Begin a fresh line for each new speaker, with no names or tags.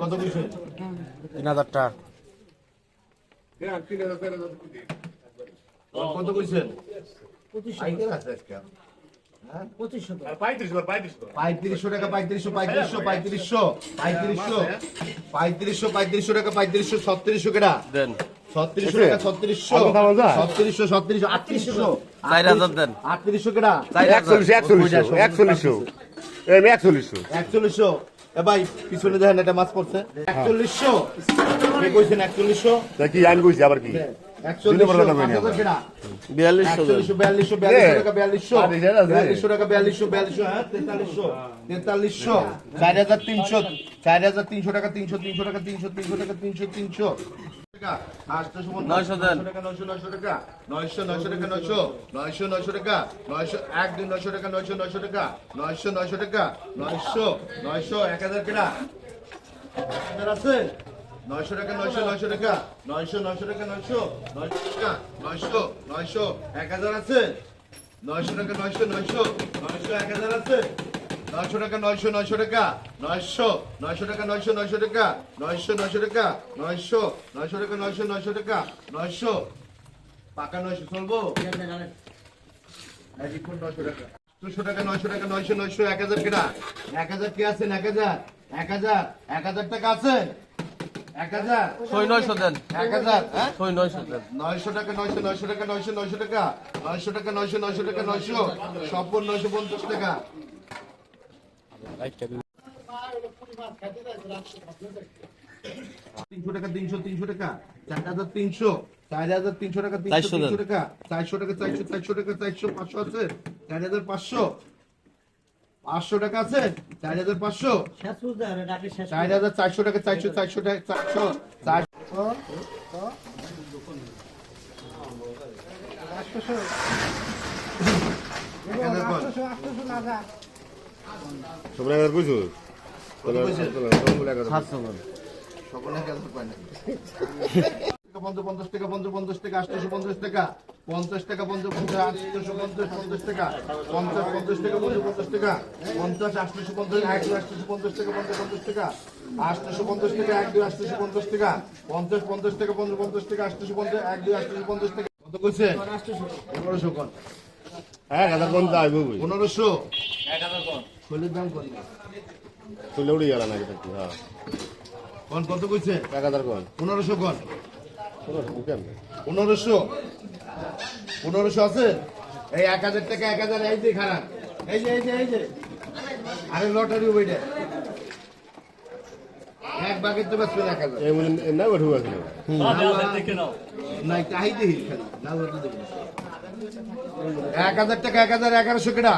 কত কইছে
তিন হাজার টাকা।
কত কইছেন আইকের আছে আজকে। পঁয়ত্রিশশো টাকা পঁয়ত্রিশশো পঁয়ত্রিশশো পঁয়ত্রিশশো পঁয়ত্রিশশো পঁয়ত্রিশশো পঁয়ত্রিশশো টাকা পঁয়ত্রিশশো ছত্রিশশো কেটা
দেন।
ছত্রিশশো টাকা ছত্রিশশো। ছত্রিশশো ছত্রিশশো আটত্রিশশো।
চার হাজার দেন।
আটত্রিশশো কেটা
একচল্লিশশো একচল্লিশশো একচল্লিশশো। একচল্লিশশো।
একচল্লিশশো। এ ভাই পিছনে দেখেন একটা মাছ পড়ছে। একচল্লিশশো। কে কইছেন একচল্লিশশো?
কি আইন কইছি আবার কি?
বিয়াল্লিশশো
হ্যাঁ তেতাল্লিশশো চার হাজার তিনশো চার হাজার তিনশো টাকা তিনশো তিনশো টাকা তিনশো তিনশো টাকা তিনশো তিনশো
নয়শো।
টাকা নয়শো নয়শো টাকা। নয়শো নয়শো টাকা নয়শো নয়শো নয়শো টাকা। নয়শো এক দুই নয়শো টাকা নয়শো নয়শো টাকা। নয়শো নয়শো টাকা নয়শো নয়শো এক হাজার কেনা। আছে? নয়শো টাকা নয়শো নয়শো টাকা নয়শো নয়শো টাকা নয়শো নয়শো টাকা নয়শো নয়শো এক হাজার আছে নয়শো টাকা নয়শো নয়শো নয়শো এক হাজার আছে নয়শো টাকা নয়শো নয়শো টাকা নয়শো নয়শো টাকা নয়শো নয়শো টাকা নয়শো নয়শো টাকা নয়শো নয়শো টাকা নয়শো নয়শো টাকা নয়শো পাকা নয়শো চলবো নয়শো টাকা দুশো টাকা নয়শো টাকা নয়শো নয়শো এক হাজার কেনা এক হাজার কে আছেন এক হাজার এক হাজার এক হাজার টাকা আছেন
ছয় নয়শো দেন।
এক হাজার
ছয় নয়শো দেন।
নয়শো টাকা নয়শো নয়শো টাকা নয়শো নয়শো টাকা। নয়শো টাকা নয়শো নয়শো টাকা নয়শো। সম্পূর্ণ নয়শো পঞ্চাশ টাকা। তিনশো টাকা তিনশো তিনশো টাকা। চার হাজার তিনশো চার হাজার তিনশো টাকা তিনশো টাকা। চারশো টাকা চারশো চারশো টাকা চারশো পাঁচশো আছে। চার হাজার পাঁচশো। পাঁচশো টাকা আছে? চার হাজার পাঁচশো? চার হাজার চারশো টাকা চারশো চারশো টাকা চারশো। পঞ্চাশ টাকা পঞ্চাশ পঞ্চাশ টাকা আটশোশো পঞ্চাশ টাকা। পঞ্চাশ টাকা পঞ্চাশ পঞ্চাশ আটশোশো পঞ্চাশ পঞ্চাশ টাকা পঞ্চাশ পঞ্চাশ টাকা পঞ্চাশ পঞ্চাশ টাকা পঞ্চাশ আটশোশো পঞ্চাশ এক দুই আটশোশো পঞ্চাশ টাকা পঞ্চাশ পঞ্চাশ টাকা আটশোশো পঞ্চাশ টাকা এক দুই আটশোশো পঞ্চাশ টাকা পঞ্চাশ পঞ্চাশ টাকা পঞ্চাশ পঞ্চাশ টাকা আটশোশো পঞ্চাশ এক দুই আটশোশো পঞ্চাশ টাকা কত করছে পনেরোশো কন
এক হাজার কোন দাই বুবু
পনেরোশো শৈলের দাম কত
তুলে উড়ে গেল নাকি থাকি হ্যাঁ
কন কত করছে
এক হাজার কোন
পনেরোশো কন
কেন
পনেরোশো পনেরোশো আছে? এই এক হাজার টাকা এক হাজার এই যে খারাপ। এই যে এই যে এই যে। আরে লটারি বইটা। এক বাগের তো বেসবেন এক হাজার।
এই মনে না বেঠু আছে
নাই তাই দেখি খালি। না ওটা দেখি। এক হাজার টাকা এক হাজার এগারোশো কেটা